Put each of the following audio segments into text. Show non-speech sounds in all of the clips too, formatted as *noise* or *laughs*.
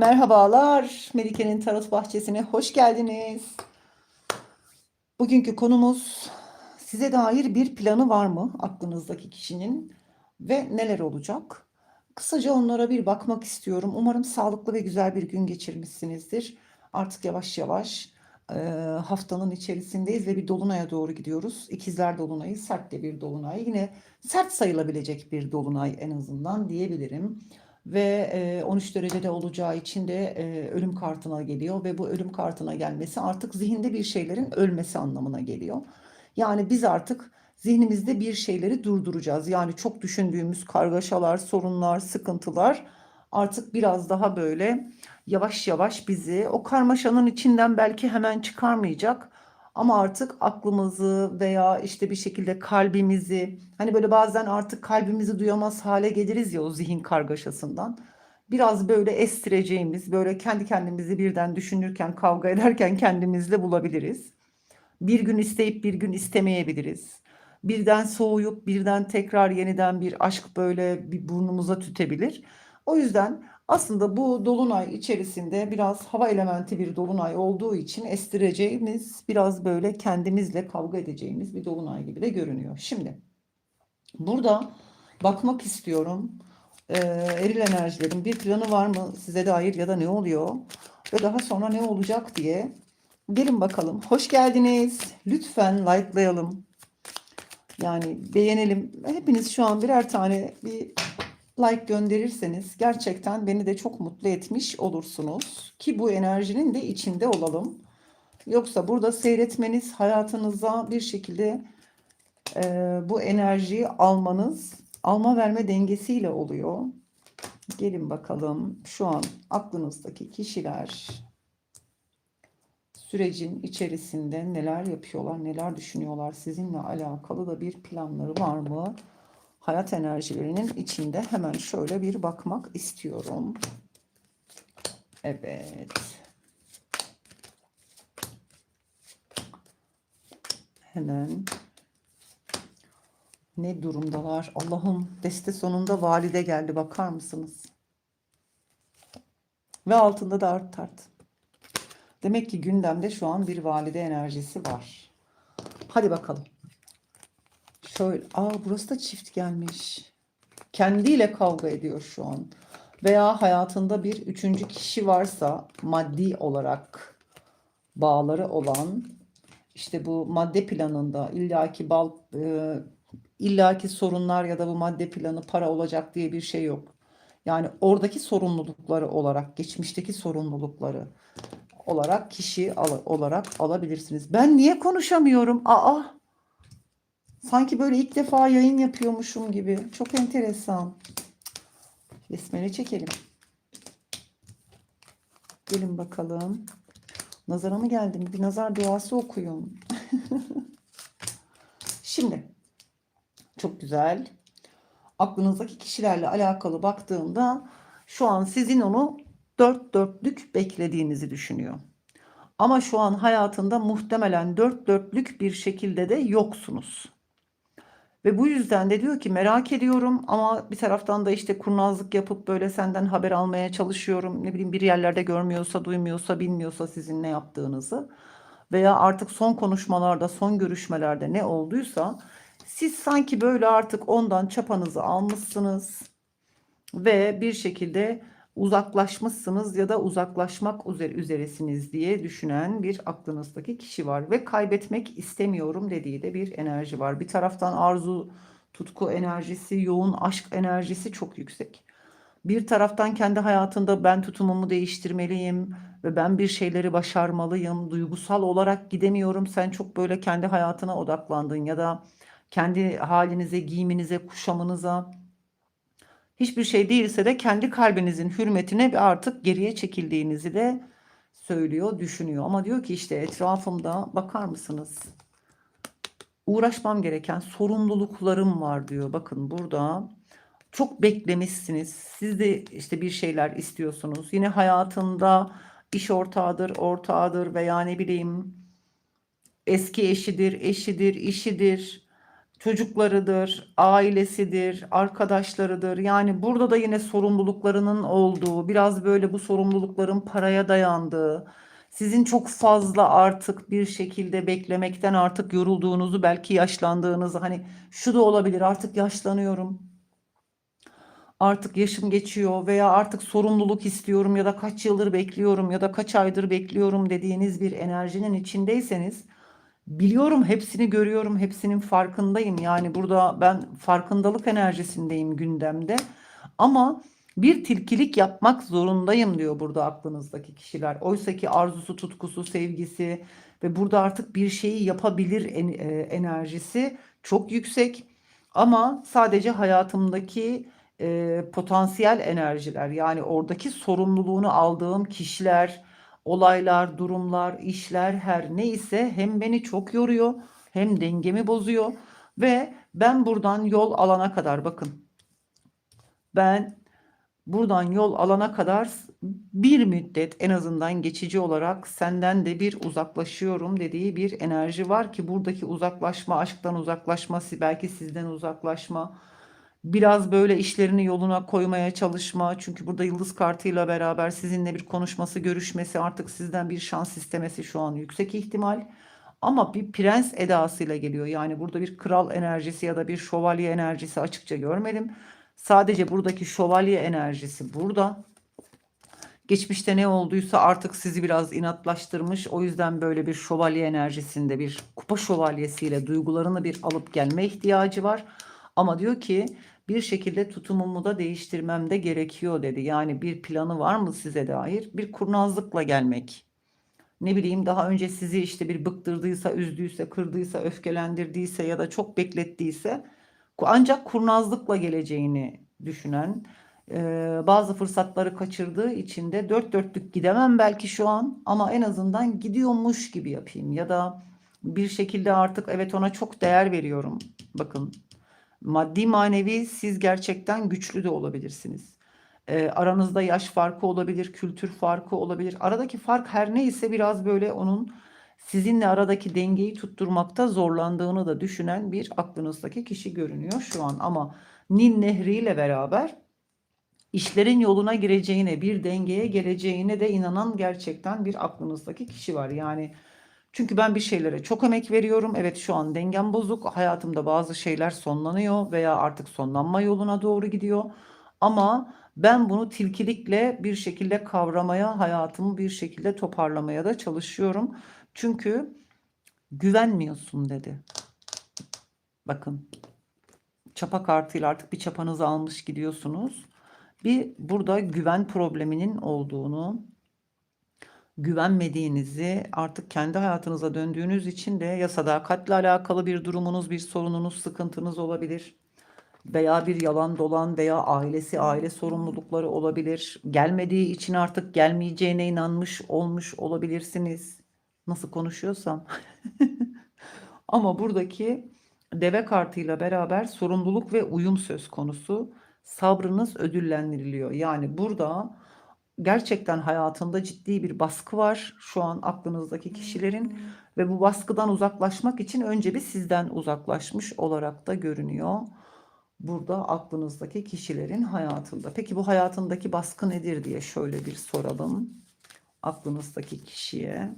Merhabalar, Melike'nin Tarot Bahçesi'ne hoş geldiniz. Bugünkü konumuz size dair bir planı var mı aklınızdaki kişinin ve neler olacak? Kısaca onlara bir bakmak istiyorum. Umarım sağlıklı ve güzel bir gün geçirmişsinizdir. Artık yavaş yavaş e, haftanın içerisindeyiz ve bir dolunaya doğru gidiyoruz. İkizler Dolunayı sert de bir dolunay. Yine sert sayılabilecek bir dolunay en azından diyebilirim ve e, 13 derecede olacağı için de e, ölüm kartına geliyor ve bu ölüm kartına gelmesi artık zihinde bir şeylerin ölmesi anlamına geliyor. Yani biz artık zihnimizde bir şeyleri durduracağız. Yani çok düşündüğümüz kargaşalar, sorunlar, sıkıntılar artık biraz daha böyle yavaş yavaş bizi o karmaşanın içinden belki hemen çıkarmayacak ama artık aklımızı veya işte bir şekilde kalbimizi hani böyle bazen artık kalbimizi duyamaz hale geliriz ya o zihin kargaşasından. Biraz böyle estireceğimiz, böyle kendi kendimizi birden düşünürken, kavga ederken kendimizle bulabiliriz. Bir gün isteyip bir gün istemeyebiliriz. Birden soğuyup birden tekrar yeniden bir aşk böyle bir burnumuza tütebilir. O yüzden aslında bu dolunay içerisinde biraz hava elementi bir dolunay olduğu için estireceğimiz, biraz böyle kendimizle kavga edeceğimiz bir dolunay gibi de görünüyor. Şimdi burada bakmak istiyorum. Ee, eril enerjilerin bir planı var mı size dair ya da ne oluyor ve daha sonra ne olacak diye gelin bakalım. Hoş geldiniz. Lütfen likelayalım. Yani beğenelim. Hepiniz şu an birer tane bir like gönderirseniz gerçekten beni de çok mutlu etmiş olursunuz. Ki bu enerjinin de içinde olalım. Yoksa burada seyretmeniz hayatınıza bir şekilde e, bu enerjiyi almanız alma verme dengesiyle oluyor. Gelin bakalım şu an aklınızdaki kişiler sürecin içerisinde neler yapıyorlar, neler düşünüyorlar, sizinle alakalı da bir planları var mı? Hayat enerjilerinin içinde hemen şöyle bir bakmak istiyorum. Evet. Hemen ne durumdalar? Allah'ım deste sonunda valide geldi bakar mısınız? Ve altında da art tart. Demek ki gündemde şu an bir valide enerjisi var. Hadi bakalım. Şöyle, aa burası da çift gelmiş. Kendiyle kavga ediyor şu an. Veya hayatında bir üçüncü kişi varsa maddi olarak bağları olan işte bu madde planında illaki bal e, illaki sorunlar ya da bu madde planı para olacak diye bir şey yok. Yani oradaki sorumlulukları olarak, geçmişteki sorumlulukları olarak kişi al olarak alabilirsiniz. Ben niye konuşamıyorum? Aa Sanki böyle ilk defa yayın yapıyormuşum gibi. Çok enteresan. Besmele çekelim. Gelin bakalım. Nazara mı geldim? Bir nazar duası okuyun. *laughs* Şimdi çok güzel. Aklınızdaki kişilerle alakalı baktığımda şu an sizin onu dört dörtlük beklediğinizi düşünüyor. Ama şu an hayatında muhtemelen dört dörtlük bir şekilde de yoksunuz. Ve bu yüzden de diyor ki merak ediyorum ama bir taraftan da işte kurnazlık yapıp böyle senden haber almaya çalışıyorum. Ne bileyim bir yerlerde görmüyorsa, duymuyorsa, bilmiyorsa sizin ne yaptığınızı veya artık son konuşmalarda, son görüşmelerde ne olduysa siz sanki böyle artık ondan çapanızı almışsınız ve bir şekilde uzaklaşmışsınız ya da uzaklaşmak üzeresiniz diye düşünen bir aklınızdaki kişi var ve kaybetmek istemiyorum dediği de bir enerji var. Bir taraftan arzu, tutku enerjisi, yoğun aşk enerjisi çok yüksek. Bir taraftan kendi hayatında ben tutumumu değiştirmeliyim ve ben bir şeyleri başarmalıyım. Duygusal olarak gidemiyorum. Sen çok böyle kendi hayatına odaklandın ya da kendi halinize, giyiminize, kuşamınıza hiçbir şey değilse de kendi kalbinizin hürmetine artık geriye çekildiğinizi de söylüyor, düşünüyor. Ama diyor ki işte etrafımda bakar mısınız? Uğraşmam gereken sorumluluklarım var diyor. Bakın burada çok beklemişsiniz. Siz de işte bir şeyler istiyorsunuz. Yine hayatında iş ortağıdır, ortağıdır veya ne bileyim eski eşidir, eşidir, işidir çocuklarıdır, ailesidir, arkadaşlarıdır. Yani burada da yine sorumluluklarının olduğu, biraz böyle bu sorumlulukların paraya dayandığı, sizin çok fazla artık bir şekilde beklemekten artık yorulduğunuzu, belki yaşlandığınızı, hani şu da olabilir, artık yaşlanıyorum. Artık yaşım geçiyor veya artık sorumluluk istiyorum ya da kaç yıldır bekliyorum ya da kaç aydır bekliyorum dediğiniz bir enerjinin içindeyseniz Biliyorum, hepsini görüyorum, hepsinin farkındayım. Yani burada ben farkındalık enerjisindeyim gündemde. Ama bir tilkilik yapmak zorundayım diyor burada aklınızdaki kişiler. Oysa ki arzusu, tutkusu, sevgisi ve burada artık bir şeyi yapabilir e, enerjisi çok yüksek. Ama sadece hayatımdaki e, potansiyel enerjiler yani oradaki sorumluluğunu aldığım kişiler, olaylar, durumlar, işler her neyse hem beni çok yoruyor hem dengemi bozuyor ve ben buradan yol alana kadar bakın ben buradan yol alana kadar bir müddet en azından geçici olarak senden de bir uzaklaşıyorum dediği bir enerji var ki buradaki uzaklaşma aşktan uzaklaşma belki sizden uzaklaşma biraz böyle işlerini yoluna koymaya çalışma. Çünkü burada yıldız kartıyla beraber sizinle bir konuşması, görüşmesi, artık sizden bir şans istemesi şu an yüksek ihtimal. Ama bir prens edasıyla geliyor. Yani burada bir kral enerjisi ya da bir şövalye enerjisi açıkça görmedim. Sadece buradaki şövalye enerjisi burada. Geçmişte ne olduysa artık sizi biraz inatlaştırmış. O yüzden böyle bir şövalye enerjisinde bir kupa şövalyesiyle duygularını bir alıp gelme ihtiyacı var. Ama diyor ki bir şekilde tutumumu da değiştirmem de gerekiyor dedi. Yani bir planı var mı size dair? Bir kurnazlıkla gelmek. Ne bileyim daha önce sizi işte bir bıktırdıysa, üzdüyse, kırdıysa, öfkelendirdiyse ya da çok beklettiyse ancak kurnazlıkla geleceğini düşünen, bazı fırsatları kaçırdığı için de dört dörtlük gidemem belki şu an ama en azından gidiyormuş gibi yapayım ya da bir şekilde artık evet ona çok değer veriyorum. Bakın Maddi manevi siz gerçekten güçlü de olabilirsiniz. E, aranızda yaş farkı olabilir, kültür farkı olabilir. Aradaki fark her neyse biraz böyle onun sizinle aradaki dengeyi tutturmakta zorlandığını da düşünen bir aklınızdaki kişi görünüyor şu an. Ama Nil Nehri ile beraber işlerin yoluna gireceğine, bir dengeye geleceğine de inanan gerçekten bir aklınızdaki kişi var. Yani çünkü ben bir şeylere çok emek veriyorum. Evet şu an dengem bozuk. Hayatımda bazı şeyler sonlanıyor veya artık sonlanma yoluna doğru gidiyor. Ama ben bunu tilkilikle bir şekilde kavramaya, hayatımı bir şekilde toparlamaya da çalışıyorum. Çünkü güvenmiyorsun dedi. Bakın çapa kartıyla artık bir çapanızı almış gidiyorsunuz. Bir burada güven probleminin olduğunu, güvenmediğinizi artık kendi hayatınıza döndüğünüz için de ya sadakatle alakalı bir durumunuz, bir sorununuz, sıkıntınız olabilir. Veya bir yalan dolan veya ailesi, aile sorumlulukları olabilir. Gelmediği için artık gelmeyeceğine inanmış olmuş olabilirsiniz. Nasıl konuşuyorsam. *laughs* Ama buradaki deve kartıyla beraber sorumluluk ve uyum söz konusu. Sabrınız ödüllendiriliyor. Yani burada gerçekten hayatında ciddi bir baskı var şu an aklınızdaki kişilerin ve bu baskıdan uzaklaşmak için önce bir sizden uzaklaşmış olarak da görünüyor. Burada aklınızdaki kişilerin hayatında. Peki bu hayatındaki baskı nedir diye şöyle bir soralım aklınızdaki kişiye.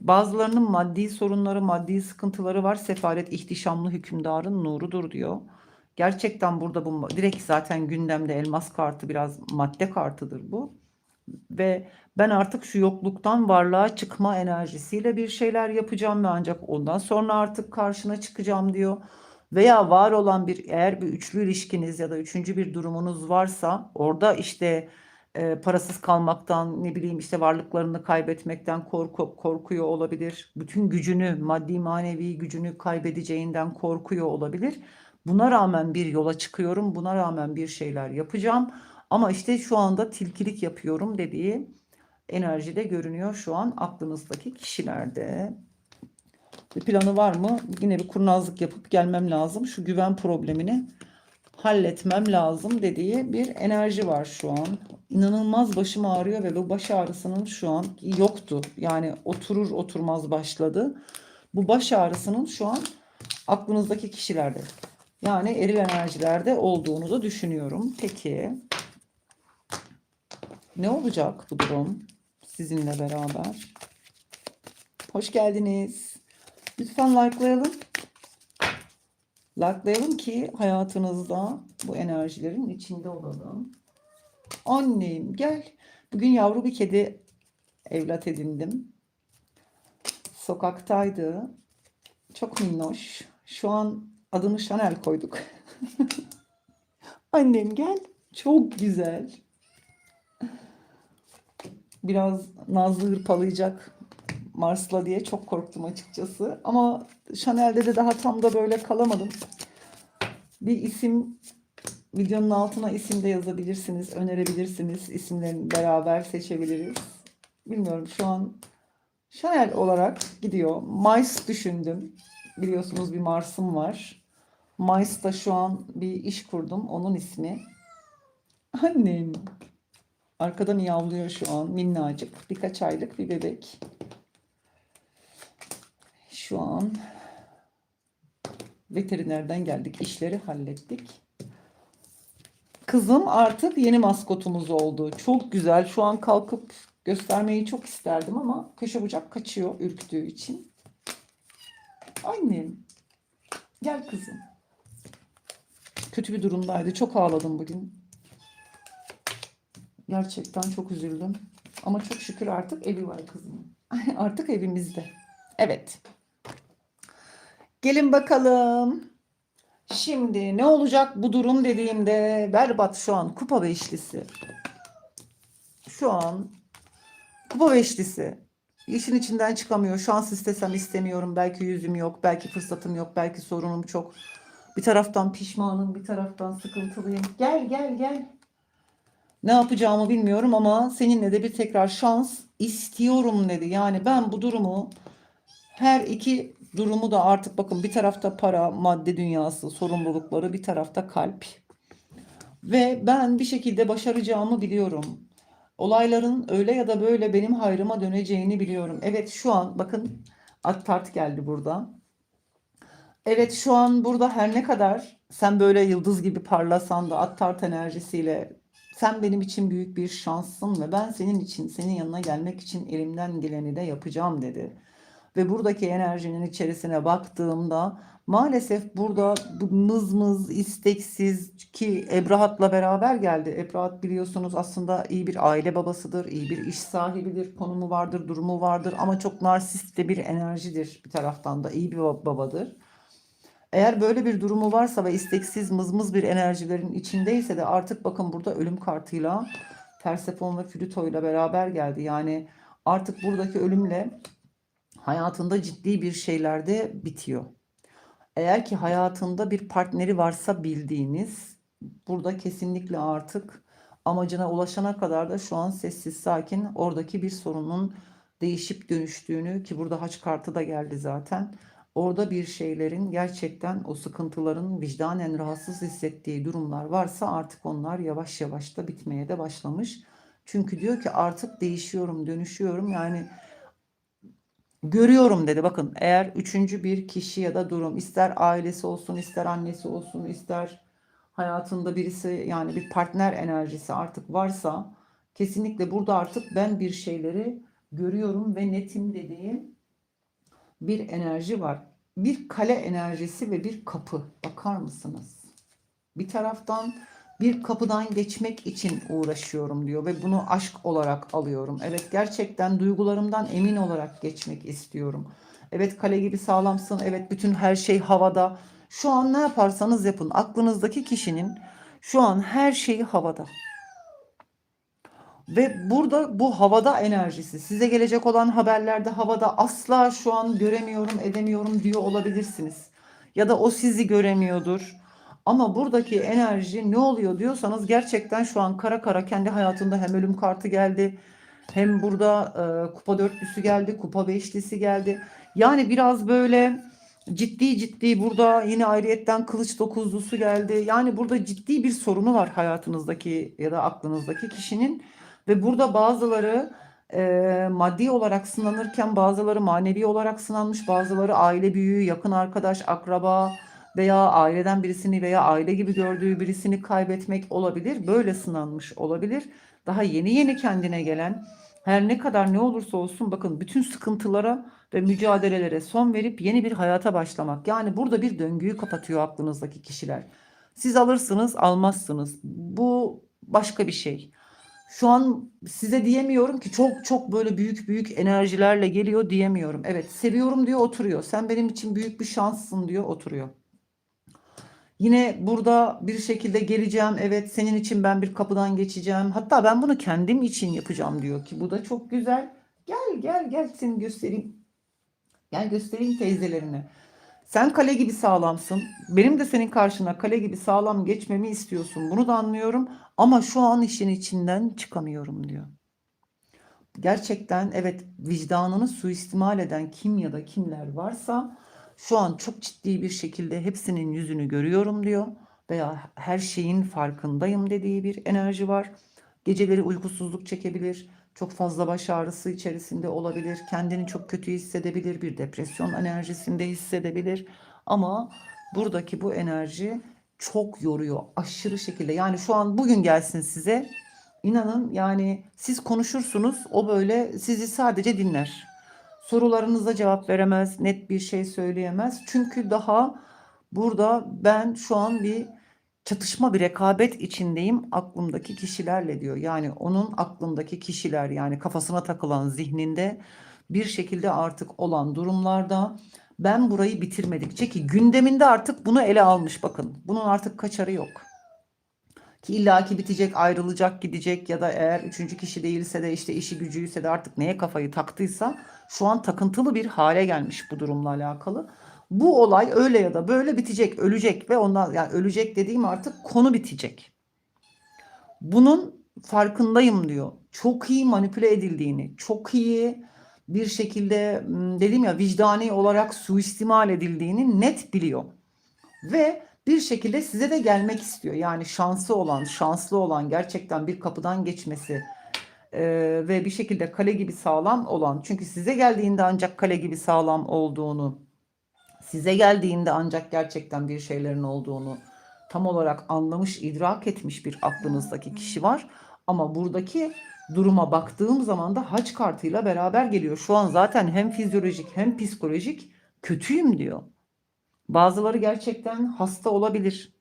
Bazılarının maddi sorunları, maddi sıkıntıları var. Sefalet ihtişamlı hükümdarın nurudur diyor. Gerçekten burada bu direkt zaten gündemde elmas kartı biraz madde kartıdır bu. Ve ben artık şu yokluktan varlığa çıkma enerjisiyle bir şeyler yapacağım ve ancak ondan sonra artık karşına çıkacağım diyor. Veya var olan bir eğer bir üçlü ilişkiniz ya da üçüncü bir durumunuz varsa orada işte e, parasız kalmaktan ne bileyim işte varlıklarını kaybetmekten korku, korkuyor olabilir. Bütün gücünü maddi manevi gücünü kaybedeceğinden korkuyor olabilir. Buna rağmen bir yola çıkıyorum. Buna rağmen bir şeyler yapacağım. Ama işte şu anda tilkilik yapıyorum dediği enerjide görünüyor şu an aklınızdaki kişilerde. Bir planı var mı? Yine bir kurnazlık yapıp gelmem lazım. Şu güven problemini halletmem lazım dediği bir enerji var şu an. İnanılmaz başım ağrıyor ve bu baş ağrısının şu an yoktu. Yani oturur oturmaz başladı. Bu baş ağrısının şu an aklınızdaki kişilerde. Yani eril enerjilerde olduğunuzu düşünüyorum. Peki ne olacak bu durum sizinle beraber? Hoş geldiniz. Lütfen likelayalım. Likelayalım ki hayatınızda bu enerjilerin içinde olalım. Annem gel. Bugün yavru bir kedi evlat edindim. Sokaktaydı. Çok minnoş. Şu an adını Chanel koyduk. *laughs* Annem gel. Çok güzel. Biraz Nazlı hırpalayacak Mars'la diye çok korktum açıkçası. Ama Chanel'de de daha tam da böyle kalamadım. Bir isim videonun altına isim de yazabilirsiniz, önerebilirsiniz. İsimlerini beraber seçebiliriz. Bilmiyorum şu an Chanel olarak gidiyor. Mayıs düşündüm. Biliyorsunuz bir Mars'ım var. Mayıs'ta şu an bir iş kurdum. Onun ismi. Annem. Arkada miyavlıyor şu an minnacık. Birkaç aylık bir bebek. Şu an veterinerden geldik. İşleri hallettik. Kızım artık yeni maskotumuz oldu. Çok güzel. Şu an kalkıp göstermeyi çok isterdim ama köşe bucak kaçıyor ürktüğü için. Annem. Gel kızım. Kötü bir durumdaydı. Çok ağladım bugün. Gerçekten çok üzüldüm. Ama çok şükür artık evi var kızım. *laughs* Artık evimizde. Evet. Gelin bakalım. Şimdi ne olacak bu durum dediğimde berbat şu an kupa beşlisi. Şu an kupa beşlisi. İşin içinden çıkamıyor. Şans istesem istemiyorum. Belki yüzüm yok. Belki fırsatım yok. Belki sorunum çok. Bir taraftan pişmanım. Bir taraftan sıkıntılıyım. Gel gel gel. Ne yapacağımı bilmiyorum ama seninle de bir tekrar şans istiyorum dedi. Yani ben bu durumu her iki durumu da artık bakın bir tarafta para, madde dünyası, sorumlulukları, bir tarafta kalp. Ve ben bir şekilde başaracağımı biliyorum. Olayların öyle ya da böyle benim hayrıma döneceğini biliyorum. Evet şu an bakın Attart geldi burada. Evet şu an burada her ne kadar sen böyle yıldız gibi parlasan da Attart enerjisiyle sen benim için büyük bir şanssın ve ben senin için senin yanına gelmek için elimden geleni de yapacağım dedi. Ve buradaki enerjinin içerisine baktığımda maalesef burada bu mız mız isteksiz ki Ebrahat'la beraber geldi. Ebrahat biliyorsunuz aslında iyi bir aile babasıdır, iyi bir iş sahibidir, konumu vardır, durumu vardır ama çok narsist de bir enerjidir bir taraftan da iyi bir babadır. Eğer böyle bir durumu varsa ve isteksiz mızmız bir enerjilerin içindeyse de artık bakın burada ölüm kartıyla Persefon ve Plüto ile beraber geldi. Yani artık buradaki ölümle hayatında ciddi bir şeylerde bitiyor. Eğer ki hayatında bir partneri varsa bildiğiniz burada kesinlikle artık amacına ulaşana kadar da şu an sessiz sakin oradaki bir sorunun değişip dönüştüğünü ki burada haç kartı da geldi zaten. Orada bir şeylerin gerçekten o sıkıntıların vicdanen rahatsız hissettiği durumlar varsa artık onlar yavaş yavaş da bitmeye de başlamış. Çünkü diyor ki artık değişiyorum, dönüşüyorum. Yani görüyorum dedi. Bakın eğer üçüncü bir kişi ya da durum ister ailesi olsun, ister annesi olsun, ister hayatında birisi yani bir partner enerjisi artık varsa kesinlikle burada artık ben bir şeyleri görüyorum ve netim dediğim bir enerji var. Bir kale enerjisi ve bir kapı. Bakar mısınız? Bir taraftan bir kapıdan geçmek için uğraşıyorum diyor ve bunu aşk olarak alıyorum. Evet gerçekten duygularımdan emin olarak geçmek istiyorum. Evet kale gibi sağlamsın. Evet bütün her şey havada. Şu an ne yaparsanız yapın. Aklınızdaki kişinin şu an her şeyi havada. Ve burada bu havada enerjisi size gelecek olan haberlerde havada asla şu an göremiyorum edemiyorum diyor olabilirsiniz. Ya da o sizi göremiyordur. Ama buradaki enerji ne oluyor diyorsanız gerçekten şu an kara kara kendi hayatında hem ölüm kartı geldi hem burada e, kupa dörtlüsü geldi, kupa beşlisi geldi. Yani biraz böyle ciddi ciddi burada yine ayrıyetten kılıç dokuzlusu geldi. Yani burada ciddi bir sorunu var hayatınızdaki ya da aklınızdaki kişinin. Ve burada bazıları Eee, maddi olarak sınanırken bazıları manevi olarak sınanmış, bazıları aile büyüğü, yakın arkadaş, akraba veya aileden birisini veya aile gibi gördüğü birisini kaybetmek olabilir. Böyle sınanmış olabilir. Daha yeni yeni kendine gelen, her ne kadar ne olursa olsun bakın bütün sıkıntılara ve mücadelelere son verip yeni bir hayata başlamak. Yani burada bir döngüyü kapatıyor aklınızdaki kişiler. Siz alırsınız, almazsınız. Bu başka bir şey. Şu an size diyemiyorum ki çok çok böyle büyük büyük enerjilerle geliyor diyemiyorum. Evet, seviyorum diyor, oturuyor. Sen benim için büyük bir şanssın diyor, oturuyor. Yine burada bir şekilde geleceğim. Evet, senin için ben bir kapıdan geçeceğim. Hatta ben bunu kendim için yapacağım diyor ki bu da çok güzel. Gel gel gel seni göstereyim. Gel göstereyim teyzelerine. Sen kale gibi sağlamsın. Benim de senin karşına kale gibi sağlam geçmemi istiyorsun. Bunu da anlıyorum. Ama şu an işin içinden çıkamıyorum diyor. Gerçekten evet vicdanını suistimal eden kim ya da kimler varsa şu an çok ciddi bir şekilde hepsinin yüzünü görüyorum diyor. Veya her şeyin farkındayım dediği bir enerji var. Geceleri uykusuzluk çekebilir. Çok fazla baş ağrısı içerisinde olabilir. Kendini çok kötü hissedebilir. Bir depresyon enerjisinde hissedebilir. Ama buradaki bu enerji çok yoruyor. Aşırı şekilde. Yani şu an bugün gelsin size. İnanın yani siz konuşursunuz. O böyle sizi sadece dinler. Sorularınıza cevap veremez. Net bir şey söyleyemez. Çünkü daha burada ben şu an bir çatışma bir rekabet içindeyim aklımdaki kişilerle diyor. Yani onun aklındaki kişiler yani kafasına takılan zihninde bir şekilde artık olan durumlarda ben burayı bitirmedikçe ki gündeminde artık bunu ele almış bakın. Bunun artık kaçarı yok. Ki illaki bitecek, ayrılacak, gidecek ya da eğer üçüncü kişi değilse de işte işi gücüyse de artık neye kafayı taktıysa şu an takıntılı bir hale gelmiş bu durumla alakalı. Bu olay öyle ya da böyle bitecek, ölecek ve ondan yani ölecek dediğim artık konu bitecek. Bunun farkındayım diyor. Çok iyi manipüle edildiğini, çok iyi bir şekilde dedim ya vicdani olarak suistimal edildiğini net biliyor. Ve bir şekilde size de gelmek istiyor. Yani şansı olan, şanslı olan gerçekten bir kapıdan geçmesi e, ve bir şekilde kale gibi sağlam olan. Çünkü size geldiğinde ancak kale gibi sağlam olduğunu, size geldiğinde ancak gerçekten bir şeylerin olduğunu tam olarak anlamış, idrak etmiş bir aklınızdaki kişi var. Ama buradaki duruma baktığım zaman da haç kartıyla beraber geliyor. Şu an zaten hem fizyolojik hem psikolojik kötüyüm diyor. Bazıları gerçekten hasta olabilir.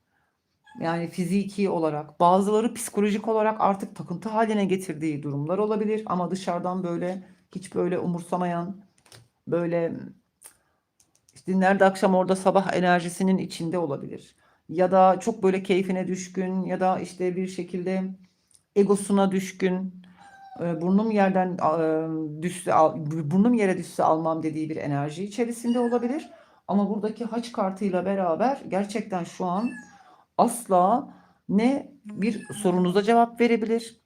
Yani fiziki olarak, bazıları psikolojik olarak artık takıntı haline getirdiği durumlar olabilir ama dışarıdan böyle hiç böyle umursamayan, böyle işte nerede akşam orada sabah enerjisinin içinde olabilir. Ya da çok böyle keyfine düşkün ya da işte bir şekilde egosuna düşkün. e, Burnum yerden e, düşse burnum yere düşse almam dediği bir enerji içerisinde olabilir. Ama buradaki haç kartıyla beraber gerçekten şu an asla ne bir sorunuza cevap verebilir,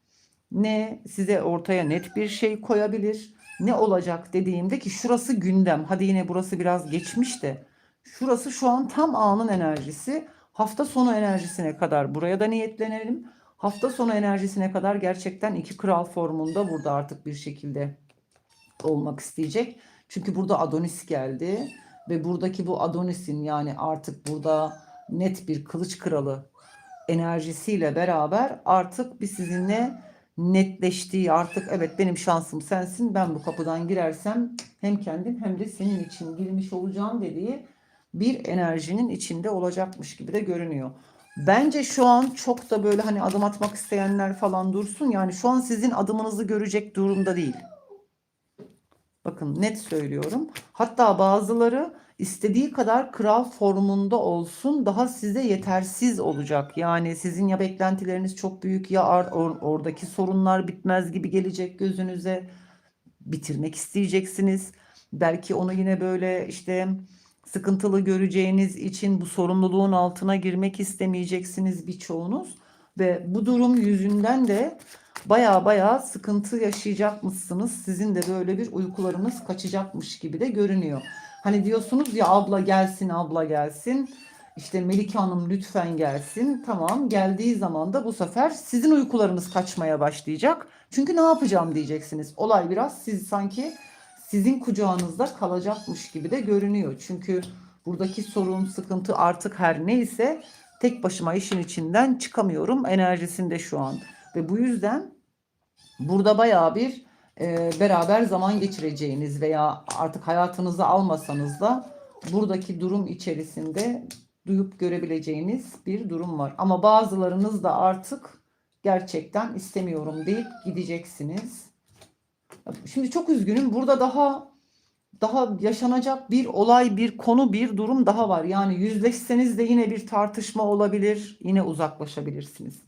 ne size ortaya net bir şey koyabilir. Ne olacak dediğimde ki şurası gündem. Hadi yine burası biraz geçmiş de. Şurası şu an tam anın enerjisi. Hafta sonu enerjisine kadar buraya da niyetlenelim. Hafta sonu enerjisine kadar gerçekten iki kral formunda burada artık bir şekilde olmak isteyecek. Çünkü burada Adonis geldi ve buradaki bu Adonis'in yani artık burada net bir kılıç kralı enerjisiyle beraber artık bir sizinle netleştiği artık evet benim şansım sensin ben bu kapıdan girersem hem kendim hem de senin için girmiş olacağım dediği bir enerjinin içinde olacakmış gibi de görünüyor. Bence şu an çok da böyle hani adım atmak isteyenler falan dursun. Yani şu an sizin adımınızı görecek durumda değil. Bakın net söylüyorum. Hatta bazıları istediği kadar kral formunda olsun daha size yetersiz olacak. Yani sizin ya beklentileriniz çok büyük ya or- oradaki sorunlar bitmez gibi gelecek gözünüze. Bitirmek isteyeceksiniz. Belki onu yine böyle işte sıkıntılı göreceğiniz için bu sorumluluğun altına girmek istemeyeceksiniz birçoğunuz. Ve bu durum yüzünden de baya baya sıkıntı yaşayacakmışsınız. Sizin de böyle bir uykularınız kaçacakmış gibi de görünüyor. Hani diyorsunuz ya abla gelsin abla gelsin. İşte Melike Hanım lütfen gelsin. Tamam geldiği zaman da bu sefer sizin uykularınız kaçmaya başlayacak. Çünkü ne yapacağım diyeceksiniz. Olay biraz siz sanki sizin kucağınızda kalacakmış gibi de görünüyor. Çünkü buradaki sorun, sıkıntı artık her neyse tek başıma işin içinden çıkamıyorum enerjisinde şu an. Ve bu yüzden burada bayağı bir e, beraber zaman geçireceğiniz veya artık hayatınıza almasanız da buradaki durum içerisinde duyup görebileceğiniz bir durum var. Ama bazılarınız da artık gerçekten istemiyorum deyip gideceksiniz. Şimdi çok üzgünüm. Burada daha daha yaşanacak bir olay, bir konu, bir durum daha var. Yani yüzleşseniz de yine bir tartışma olabilir. Yine uzaklaşabilirsiniz.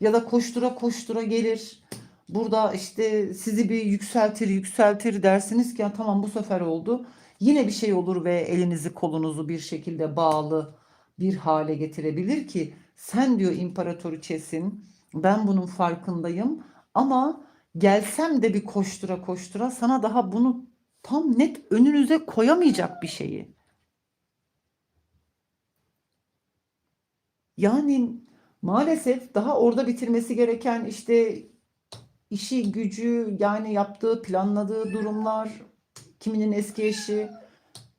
Ya da koştura koştura gelir. Burada işte sizi bir yükseltir, yükseltir dersiniz ki ya tamam bu sefer oldu. Yine bir şey olur ve elinizi kolunuzu bir şekilde bağlı bir hale getirebilir ki sen diyor imparatoriçesin. Ben bunun farkındayım ama gelsem de bir koştura koştura sana daha bunu tam net önünüze koyamayacak bir şeyi. Yani maalesef daha orada bitirmesi gereken işte işi, gücü, yani yaptığı, planladığı durumlar, kiminin eski eşi,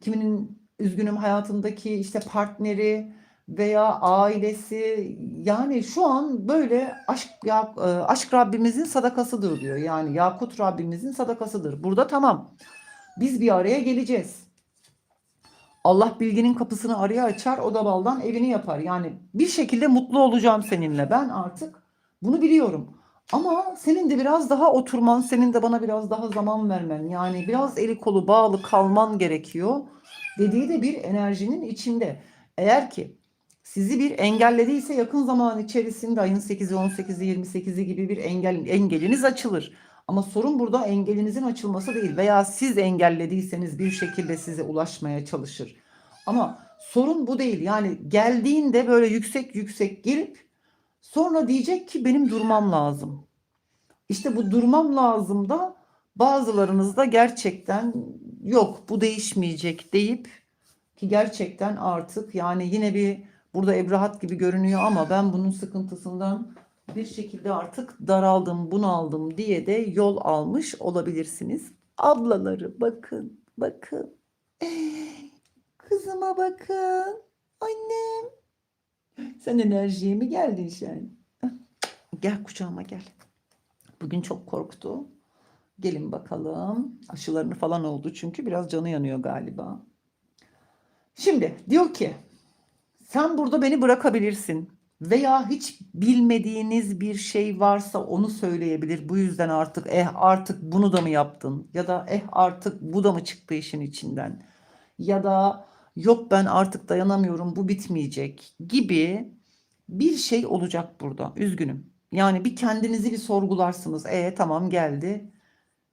kiminin üzgünüm hayatındaki işte partneri veya ailesi yani şu an böyle aşk ya, e, aşk Rabbimizin sadakasıdır diyor. Yani Yakut Rabbimizin sadakasıdır. Burada tamam. Biz bir araya geleceğiz. Allah bilginin kapısını araya açar, o da baldan evini yapar. Yani bir şekilde mutlu olacağım seninle. Ben artık bunu biliyorum. Ama senin de biraz daha oturman, senin de bana biraz daha zaman vermen. Yani biraz eli kolu bağlı kalman gerekiyor. Dediği de bir enerjinin içinde. Eğer ki sizi bir engellediyse yakın zaman içerisinde ayın 8'i, 18'i, 28'i gibi bir engel, engeliniz açılır. Ama sorun burada engelinizin açılması değil veya siz engellediyseniz bir şekilde size ulaşmaya çalışır. Ama sorun bu değil. Yani geldiğinde böyle yüksek yüksek gelip sonra diyecek ki benim durmam lazım. İşte bu durmam lazım da bazılarınızda gerçekten yok bu değişmeyecek deyip ki gerçekten artık yani yine bir burada Ebrahat gibi görünüyor ama ben bunun sıkıntısından bir şekilde artık daraldım, bunaldım diye de yol almış olabilirsiniz. Ablaları bakın, bakın. Kızıma bakın. Annem. Sen enerjiye mi geldin sen? *laughs* Gel kucağıma gel. Bugün çok korktu. Gelin bakalım. Aşılarını falan oldu çünkü biraz canı yanıyor galiba. Şimdi diyor ki sen burada beni bırakabilirsin veya hiç bilmediğiniz bir şey varsa onu söyleyebilir. Bu yüzden artık eh artık bunu da mı yaptın? Ya da eh artık bu da mı çıktı işin içinden? Ya da yok ben artık dayanamıyorum bu bitmeyecek gibi bir şey olacak burada. Üzgünüm. Yani bir kendinizi bir sorgularsınız. E tamam geldi.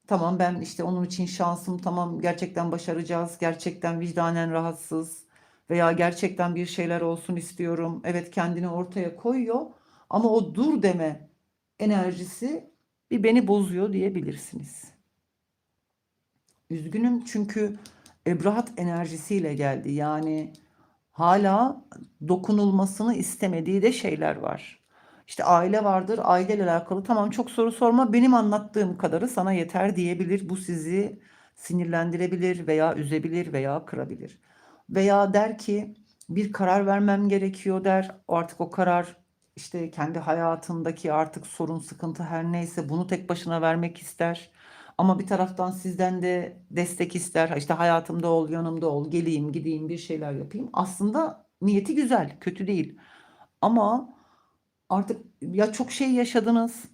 Tamam ben işte onun için şansım tamam gerçekten başaracağız. Gerçekten vicdanen rahatsız veya gerçekten bir şeyler olsun istiyorum. Evet kendini ortaya koyuyor ama o dur deme enerjisi bir beni bozuyor diyebilirsiniz. Üzgünüm çünkü Ebrahat enerjisiyle geldi. Yani hala dokunulmasını istemediği de şeyler var. İşte aile vardır, aileyle alakalı tamam çok soru sorma benim anlattığım kadarı sana yeter diyebilir. Bu sizi sinirlendirebilir veya üzebilir veya kırabilir. Veya der ki bir karar vermem gerekiyor der. Artık o karar işte kendi hayatındaki artık sorun, sıkıntı her neyse bunu tek başına vermek ister. Ama bir taraftan sizden de destek ister. İşte hayatımda ol, yanımda ol, geleyim, gideyim, bir şeyler yapayım. Aslında niyeti güzel, kötü değil. Ama artık ya çok şey yaşadınız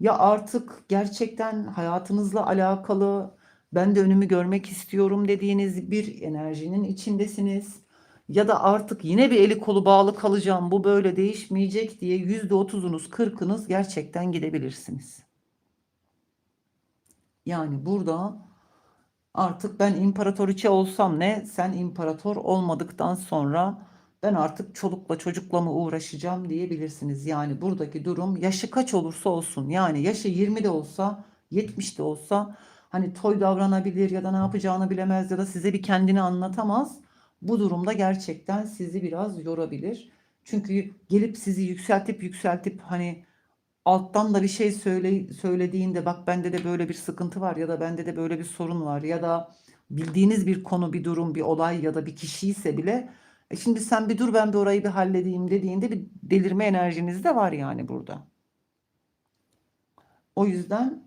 ya artık gerçekten hayatınızla alakalı ben de önümü görmek istiyorum dediğiniz bir enerjinin içindesiniz. Ya da artık yine bir eli kolu bağlı kalacağım bu böyle değişmeyecek diye %30'unuz 40'ınız gerçekten gidebilirsiniz. Yani burada artık ben imparatoriçe olsam ne sen imparator olmadıktan sonra ben artık çolukla çocukla mı uğraşacağım diyebilirsiniz. Yani buradaki durum yaşı kaç olursa olsun yani yaşı 20 de olsa 70 de olsa hani toy davranabilir ya da ne yapacağını bilemez ya da size bir kendini anlatamaz. Bu durumda gerçekten sizi biraz yorabilir. Çünkü gelip sizi yükseltip yükseltip hani alttan da bir şey söyle, söylediğinde bak bende de böyle bir sıkıntı var ya da bende de böyle bir sorun var ya da bildiğiniz bir konu, bir durum, bir olay ya da bir kişi ise bile e şimdi sen bir dur ben bir orayı bir halledeyim dediğinde bir delirme enerjiniz de var yani burada. O yüzden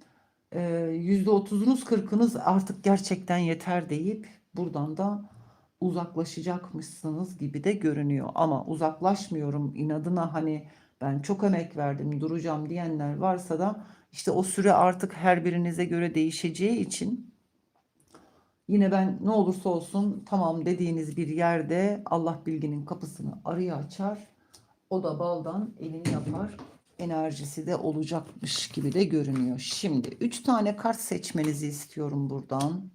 e, %30'unuz 40'ınız artık gerçekten yeter deyip buradan da uzaklaşacakmışsınız gibi de görünüyor. Ama uzaklaşmıyorum inadına hani ben çok emek verdim duracağım diyenler varsa da işte o süre artık her birinize göre değişeceği için yine ben ne olursa olsun tamam dediğiniz bir yerde Allah bilginin kapısını arıya açar. O da baldan elini yapar. Enerjisi de olacakmış gibi de görünüyor. Şimdi 3 tane kart seçmenizi istiyorum buradan.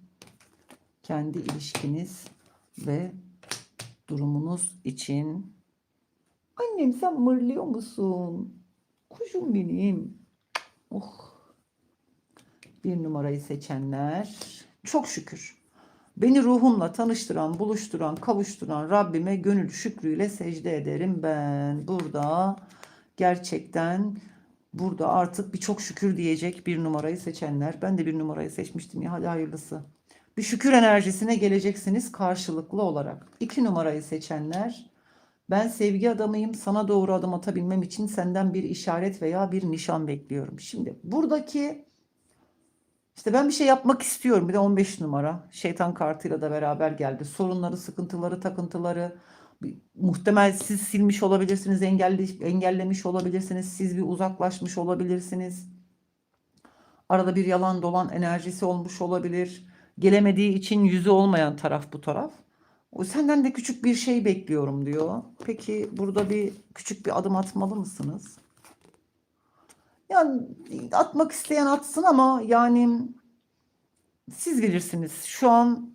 Kendi ilişkiniz ve durumunuz için. Annem sen mırlıyor musun? Kuşum benim. Oh. Bir numarayı seçenler. Çok şükür. Beni ruhumla tanıştıran, buluşturan, kavuşturan Rabbime gönül şükrüyle secde ederim ben. Burada gerçekten burada artık bir çok şükür diyecek bir numarayı seçenler. Ben de bir numarayı seçmiştim ya hadi hayırlısı. Bir şükür enerjisine geleceksiniz karşılıklı olarak. İki numarayı seçenler. Ben sevgi adamıyım. Sana doğru adım atabilmem için senden bir işaret veya bir nişan bekliyorum. Şimdi buradaki işte ben bir şey yapmak istiyorum. Bir de 15 numara. Şeytan kartıyla da beraber geldi. Sorunları, sıkıntıları, takıntıları muhtemel siz silmiş olabilirsiniz, engelli, engellemiş olabilirsiniz, siz bir uzaklaşmış olabilirsiniz. Arada bir yalan dolan enerjisi olmuş olabilir. Gelemediği için yüzü olmayan taraf bu taraf. O senden de küçük bir şey bekliyorum diyor. Peki burada bir küçük bir adım atmalı mısınız? Yani atmak isteyen atsın ama yani siz bilirsiniz. Şu an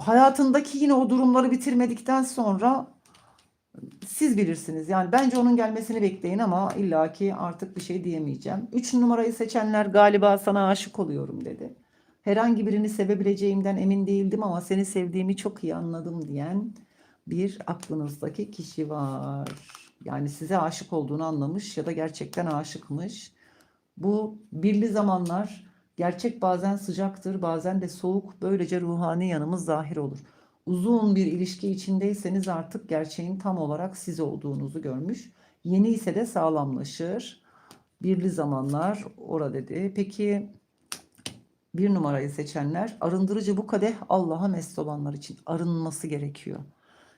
hayatındaki yine o durumları bitirmedikten sonra siz bilirsiniz. Yani bence onun gelmesini bekleyin ama illaki artık bir şey diyemeyeceğim. Üç numarayı seçenler galiba sana aşık oluyorum dedi. Herhangi birini sevebileceğimden emin değildim ama seni sevdiğimi çok iyi anladım diyen bir aklınızdaki kişi var. Yani size aşık olduğunu anlamış ya da gerçekten aşıkmış. Bu birli zamanlar gerçek bazen sıcaktır, bazen de soğuk. Böylece ruhani yanımız zahir olur. Uzun bir ilişki içindeyseniz artık gerçeğin tam olarak siz olduğunuzu görmüş. Yeni ise de sağlamlaşır. Birli zamanlar ora dedi. Peki bir numarayı seçenler arındırıcı bu kadeh Allah'a mest olanlar için arınması gerekiyor.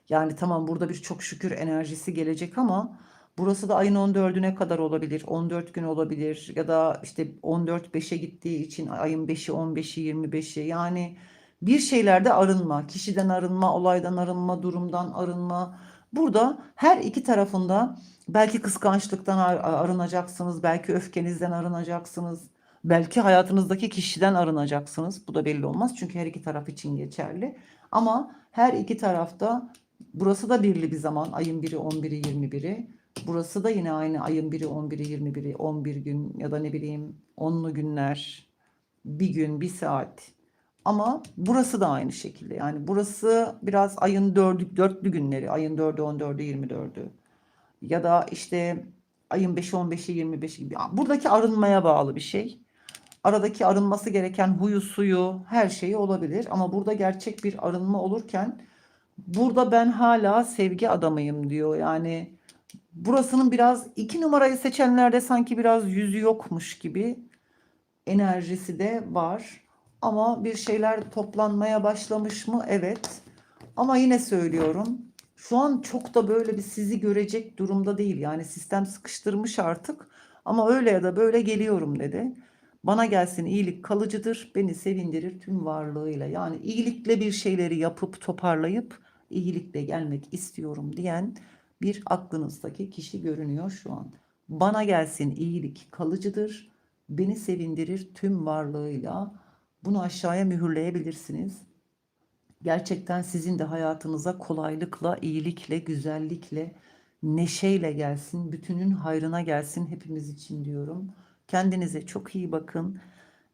Yani tamam burada bir çok şükür enerjisi gelecek ama burası da ayın 14'üne kadar olabilir. 14 gün olabilir ya da işte 14 5'e gittiği için ayın 5'i 15'i 25'i yani bir şeylerde arınma, kişiden arınma, olaydan arınma, durumdan arınma. Burada her iki tarafında belki kıskançlıktan ar- arınacaksınız, belki öfkenizden arınacaksınız. Belki hayatınızdaki kişiden arınacaksınız. Bu da belli olmaz çünkü her iki taraf için geçerli. Ama her iki tarafta burası da birli bir zaman. Ayın biri 11'i 21'i. Burası da yine aynı ayın biri 11'i 21'i 11 gün ya da ne bileyim 10'lu günler. Bir gün, bir saat. Ama burası da aynı şekilde. Yani burası biraz ayın dördü, dörtlü günleri. Ayın 4'ü, 14'ü, 24'ü. Ya da işte ayın 5'i, 15'i, 25'i gibi. Buradaki arınmaya bağlı bir şey. Aradaki arınması gereken huyu suyu her şeyi olabilir. Ama burada gerçek bir arınma olurken burada ben hala sevgi adamıyım diyor. Yani burasının biraz iki numarayı seçenlerde sanki biraz yüzü yokmuş gibi enerjisi de var. Ama bir şeyler toplanmaya başlamış mı? Evet. Ama yine söylüyorum. Şu an çok da böyle bir sizi görecek durumda değil. Yani sistem sıkıştırmış artık. Ama öyle ya da böyle geliyorum dedi. Bana gelsin iyilik kalıcıdır, beni sevindirir tüm varlığıyla. Yani iyilikle bir şeyleri yapıp toparlayıp iyilikle gelmek istiyorum diyen bir aklınızdaki kişi görünüyor şu an. Bana gelsin iyilik kalıcıdır, beni sevindirir tüm varlığıyla. Bunu aşağıya mühürleyebilirsiniz. Gerçekten sizin de hayatınıza kolaylıkla, iyilikle, güzellikle, neşeyle gelsin. Bütünün hayrına gelsin hepimiz için diyorum. Kendinize çok iyi bakın.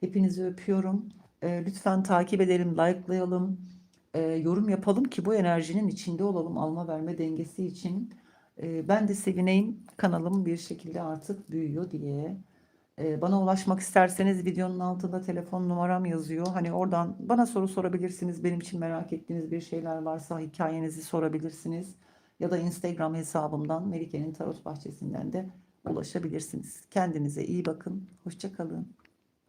Hepinizi öpüyorum. Ee, lütfen takip edelim, likelayalım. E, yorum yapalım ki bu enerjinin içinde olalım alma verme dengesi için. E, ben de sevineyim kanalım bir şekilde artık büyüyor diye. E, bana ulaşmak isterseniz videonun altında telefon numaram yazıyor. Hani oradan bana soru sorabilirsiniz. Benim için merak ettiğiniz bir şeyler varsa hikayenizi sorabilirsiniz. Ya da Instagram hesabımdan Melike'nin Tarot Bahçesi'nden de ulaşabilirsiniz. Kendinize iyi bakın. Hoşça kalın.